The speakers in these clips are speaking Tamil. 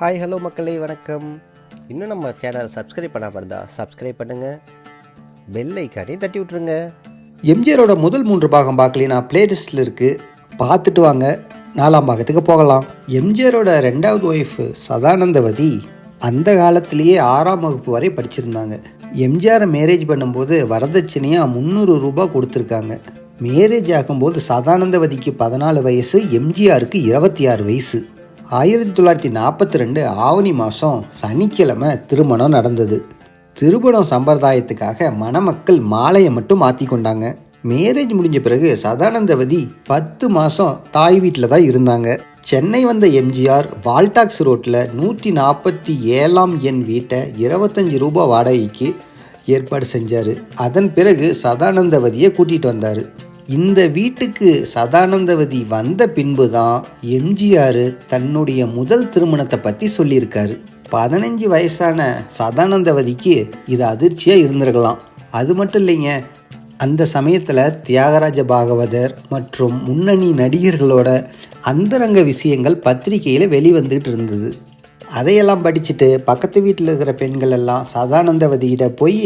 ஹாய் ஹலோ மக்களே வணக்கம். இன்னும் நம்ம சேனல் சப்ஸ்கிரைப் பண்ணாமல் இருந்தால் சப்ஸ்கிரைப் பண்ணுங்கள் பெல் ஐக்கானே தட்டி விட்ருங்க எம்ஜிஆரோட முதல் மூன்று பாகம் பார்க்கலைனா பிளேலிஸ்டில் இருக்குது பார்த்துட்டு வாங்க நாலாம் பாகத்துக்கு போகலாம். எம்ஜிஆரோட ரெண்டாவது ஒய்ஃப் சதானந்தவதி அந்த காலத்திலேயே ஆறாம் வகுப்பு வரை படிச்சிருந்தாங்க. எம்ஜிஆரை மேரேஜ் பண்ணும்போது வரதட்சணையாக முந்நூறு ரூபா கொடுத்துருக்காங்க. மேரேஜ் ஆகும்போது சதானந்தவதிக்கு பதினாலு வயசு எம்ஜிஆருக்கு இருபத்தி ஆறு வயசு. ஆயிரத்தி தொள்ளாயிரத்தி நாற்பத்தி ரெண்டு ஆவணி மாதம் சனிக்கிழமை திருமணம் நடந்தது. திருமணம் சம்பிரதாயத்துக்காக மணமக்கள் மாலையை மட்டும் மாற்றி கொண்டாங்க. மேரேஜ் முடிஞ்ச பிறகு சதானந்தவதி பத்து மாதம் தாய் வீட்டில் தான் இருந்தாங்க. சென்னை வந்த எம்ஜிஆர் வால்டாக்ஸ் ரோட்டில் நூற்றி நாற்பத்தி ஏழாம் எண் வீட்டை இருபத்தஞ்சி ரூபாய் வாடகைக்கு ஏற்பாடு செஞ்சார். அதன் பிறகு சதானந்தவதியை கூட்டிகிட்டு வந்தார். இந்த வீட்டுக்கு சதானந்தவதி வந்த பின்பு தான் எம்ஜிஆர் தன்னுடைய முதல் திருமணத்தை பற்றி சொல்லியிருக்காரு. பதினஞ்சு வயசான சதானந்தவதிக்கு இது அதிர்ச்சியாக இருந்திருக்கலாம். அது மட்டும் இல்லைங்க அந்த சமயத்தில் தியாகராஜ பாகவதர் மற்றும் முன்னணி நடிகர்களோட அந்தரங்க விஷயங்கள் பத்திரிகையில் வெளிவந்துகிட்டு இருந்தது. அதையெல்லாம் படிச்சுட்டு பக்கத்து வீட்டில் இருக்கிற பெண்கள் எல்லாம் சதானந்தவதியிட போய்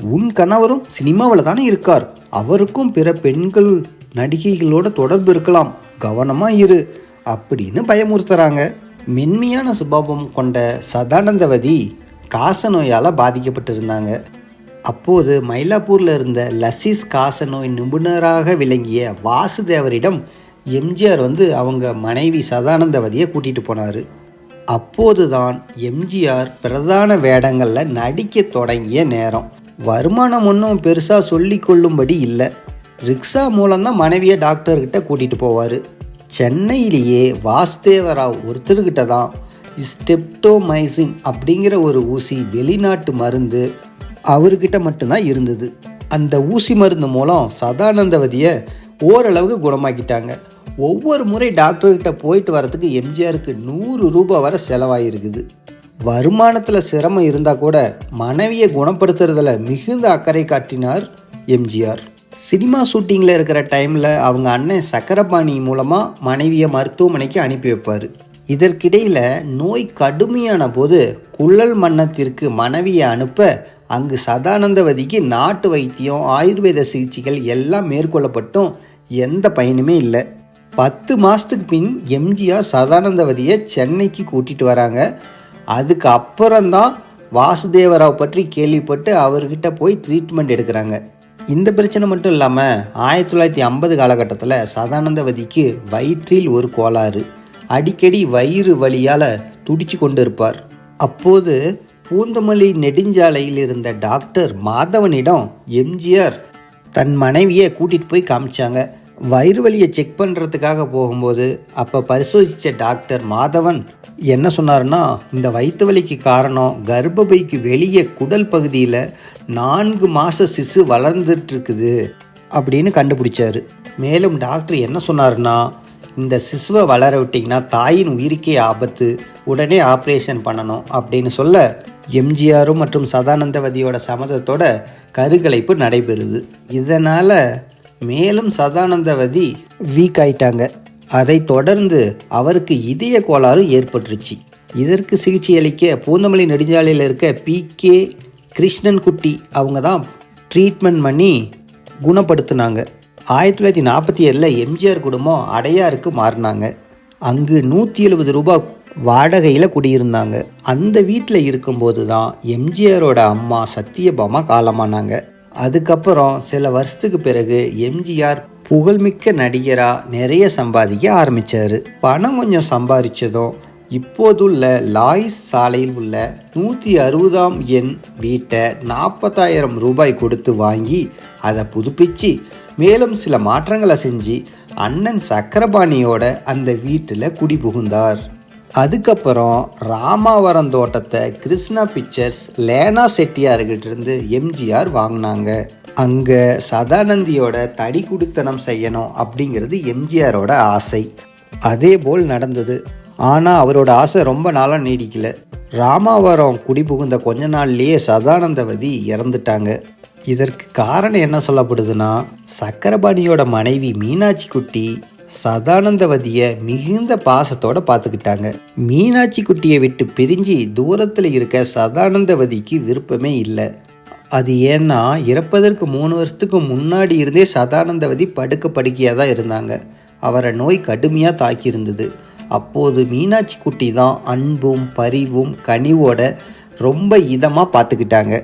உன் கணவரும் சினிமாவில் தானே இருக்கார். அவருக்கும் பிற பெண்கள் நடிகைகளோட தொடர்பு இருக்கலாம். கவனமாக இரு. அப்படின்னு பயமுறுத்துறாங்க. மென்மையான சுபாவம் கொண்ட சதானந்தவதி காச நோயால் பாதிக்கப்பட்டிருந்தாங்க. அப்போது மயிலாப்பூரில் இருந்த லசிஸ் காச நோய் நிபுணராக விளங்கிய வாசுதேவரிடம் எம்ஜிஆர் வந்து அவங்க மனைவி சதானந்தவதியை கூட்டிகிட்டு போனார். அப்போதுதான் எம்ஜிஆர் பிரதான வேடங்களில் நடிக்க தொடங்கிய நேரம். வருமானம் ஒன்றும் பெருசாக சொல்லி கொள்ளும்படி இல்லை. ரிக்ஷா மூலம்தான் மனைவியை டாக்டர்கிட்ட கூட்டிகிட்டு போவார். சென்னையிலேயே வாஸ்தேவராவ் ஒருத்தர்கிட்ட தான் ஸ்டெப்டோமைசின் அப்படிங்கிற ஒரு ஊசி வெளிநாட்டு மருந்து அவர்கிட்ட மட்டும்தான் இருந்தது. அந்த ஊசி மருந்து மூலம் சதானந்தவதியை ஓரளவுக்கு குணமாக்கிட்டாங்க. ஒவ்வொரு முறை டாக்டர்கிட்ட போயிட்டு வரதுக்கு எம்ஜிஆருக்கு நூறு ரூபாய் வரை செலவாயிருக்குது. வருமானத்தில் சிரமம் இருந்தால் கூட மனைவியை குணப்படுத்துறதுல மிகுந்த அக்கறை காட்டினார் எம்ஜிஆர். சினிமா ஷூட்டிங்கில் இருக்கிற டைமில் அவங்க அண்ணன் சக்கரபாணி மூலமாக மனைவியை மருத்துவமனைக்கு அனுப்பி வைப்பார். இதற்கிடையில் நோய் கடுமையான போது குள்ளல் மன்னத்திற்கு மனைவியை அனுப்ப அங்கு சதானந்தவதிக்கு நாட்டு வைத்தியம் ஆயுர்வேத சிகிச்சைகள் எல்லாம் மேற்கொள்ளப்பட்டும். எந்த பயனுமே இல்லை. பத்து மாதத்துக்கு பின் எம்ஜிஆர் சதானந்தவதியை சென்னைக்கு கூட்டிகிட்டு வராங்க. அதுக்கு அப்புறம்தான் வாசுதேவராவ் பற்றி கேள்விப்பட்டு அவர்கிட்ட போய் ட்ரீட்மெண்ட் எடுக்கிறாங்க. இந்த பிரச்சனை மட்டும் இல்லாமல் ஆயிரத்தி தொள்ளாயிரத்தி ஐம்பது காலகட்டத்தில் சதானந்தவதிக்கு வயிற்றில் ஒரு கோளாறு. அடிக்கடி வயிறு வழியால் துடிச்சு கொண்டு இருப்பார் அப்போது பூந்தமல்லி நெடுஞ்சாலையில் இருந்த டாக்டர் மாதவனிடம் எம்ஜிஆர் தன் மனைவியை கூட்டிகிட்டு போய் காமிச்சாங்க. வயிறு வலியை செக் பண்ணுறதுக்காக போகும்போது அப்போ பரிசோதித்த டாக்டர் மாதவன் என்ன சொன்னார்னா இந்த வயிற்று வலிக்கு காரணம் கர்ப்பப்பைக்கு வெளியே குடல் பகுதியில் நான்கு மாத சிசு வளர்ந்துட்டுருக்குது அப்படின்னு கண்டுபிடிச்சாரு. மேலும் டாக்டர் என்ன சொன்னார்னா இந்த சிசுவை வளர விட்டிங்கன்னா தாயின் உயிருக்கே ஆபத்து உடனே ஆப்ரேஷன் பண்ணணும் அப்படின்னு சொல்ல எம்ஜிஆரும் மற்றும் சதானந்தவதியோட சம்மதத்தோட கருகலைப்பு நடைபெறுது. இதனால் மேலும் சதானந்தவதி வீக் ஆயிட்டாங்க. அதை தொடர்ந்து அவருக்கு இதய கோளாறு ஏற்பட்டுருச்சு. இதற்கு சிகிச்சை அளிக்க பூந்தமல்லி நெடுஞ்சாலையில் இருக்க பி கே கிருஷ்ணன் குட்டி அவங்க தான் ட்ரீட்மெண்ட் பண்ணி குணப்படுத்தினாங்க. ஆயிரத்தி தொள்ளாயிரத்தி நாற்பத்தி ஏழில் எம்ஜிஆர் குடும்பம் அடையாருக்கு மாறினாங்க. அங்கு நூற்றி எழுபது ரூபாய் வாடகையில் குடியிருந்தாங்க. அந்த வீட்டில் இருக்கும்போது தான் எம்ஜிஆரோட அம்மா சத்தியபாமா காலமானாங்க. அதுக்கப்புறம் சில வருஷத்துக்கு பிறகு எம்ஜிஆர் புகழ்மிக்க நடிகராக நிறைய சம்பாதிக்க ஆரம்பித்தார் பணம் கொஞ்சம் சம்பாதிச்சதும் இப்போதுள்ள லாயிஸ் சாலையில் உள்ள நூற்றி அறுபதாம் எண் வீட்டை நாற்பதாயிரம் ரூபாய் கொடுத்து வாங்கி அதை புதுப்பிச்சு மேலும் சில மாற்றங்களை செஞ்சு அண்ணன் சக்கரபாணியோட அந்த வீட்டில் குடி புகுந்தார் அதுக்கப்புறம் ராமாவரம் தோட்டத்தை கிருஷ்ணா பிக்சர்ஸ் லேனா செட்டியார்கிட்ட இருந்து எம்ஜிஆர் வாங்கினாங்க. அங்கே சதானந்தியோட தடி குடித்தனம் செய்யணும் அப்படிங்கிறது எம்ஜிஆரோட ஆசை. அதே போல் நடந்தது. ஆனால் அவரோட ஆசை ரொம்ப நாளாக நீடிக்கல. ராமாவரம் குடிபுகுந்த கொஞ்ச நாள்லேயே சதானந்தவதி இறந்துட்டாங்க. இதற்கு காரணம் என்ன சொல்லப்படுதுன்னா சக்கரபாணியோட மனைவி மீனாட்சி குட்டி சதானந்தவதியை மிகுந்த பாசத்தோட பார்த்துக்கிட்டாங்க மீனாட்சி குட்டியை விட்டு பிரிஞ்சு தூரத்தில் இருக்க சதானந்தவதிக்கு விருப்பமே இல்லை. அது ஏன்னா இறப்பதற்கு மூணு வருஷத்துக்கு முன்னாடி இருந்தே சதானந்தவதி படுக்க படுக்கையாக தான் இருந்தாங்க. அவரை நோய் கடுமையாக தாக்கியிருந்தது. அப்போது மீனாட்சி குட்டி தான் அன்பும் பரிவும் கனிவோட ரொம்ப இதமாக பார்த்துக்கிட்டாங்க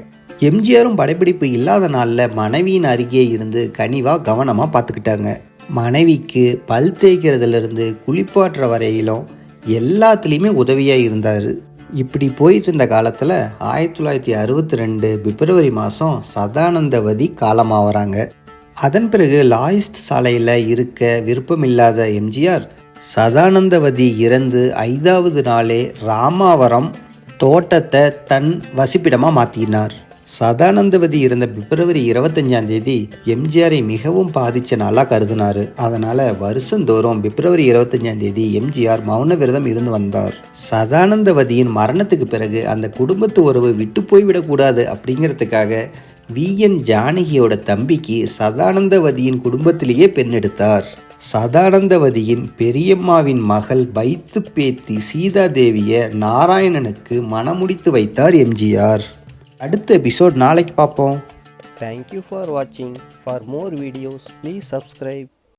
எம்ஜிஆரும் படப்பிடிப்பு இல்லாத நாளில் மனைவியின் அருகே இருந்து கனிவாக கவனமாக பார்த்துக்கிட்டாங்க மனைவிக்கு பல் தேய்க்கிறதுலேருந்து குளிப்பாட்டுற வரையிலும் எல்லாத்துலேயுமே உதவியாக இருந்தார். இப்படி போயிட்டு இருந்த காலத்தில் ஆயிரத்தி தொள்ளாயிரத்தி அறுபத்தி ரெண்டு பிப்ரவரி மாதம் சதானந்தவதி காலமாகறாங்க அதன் பிறகு லாயிஸ்ட் சாலையில் இருக்க விருப்பமில்லாத எம்ஜிஆர் சதானந்தவதி இறந்து ஐந்தாவது நாளே ராமாவரம் தோட்டத்தை தன் வசிப்பிடமாக மாற்றினார் சதானந்தவதி இருந்த பிப்ரவரி இருபத்தஞ்சாம் தேதி எம்ஜிஆரை மிகவும் பாதித்த நாளாக கருதினார். அதனால் வருஷந்தோறும் பிப்ரவரி இருபத்தஞ்சாம் தேதி எம்ஜிஆர் மௌன விரதம் இருந்து வந்தார். சதானந்தவதியின் மரணத்துக்கு பிறகு அந்த குடும்பத்து உறவு விட்டு போய்விடக்கூடாது அப்படிங்கிறதுக்காக வி. என். ஜானகியோட தம்பிக்கு சதானந்தவதியின் குடும்பத்திலேயே பெண் எடுத்தார். சதானந்தவதியின் பெரியம்மாவின் மகள் வைத்து பேத்தி சீதாதேவியை நாராயணனுக்கு மணமுடித்து வைத்தார் எம்ஜிஆர். அடுத்த எபிசோட் நாளைக்கு பார்ப்போம். தேங்க்யூ ஃபார் வாட்சிங் for more videos please subscribe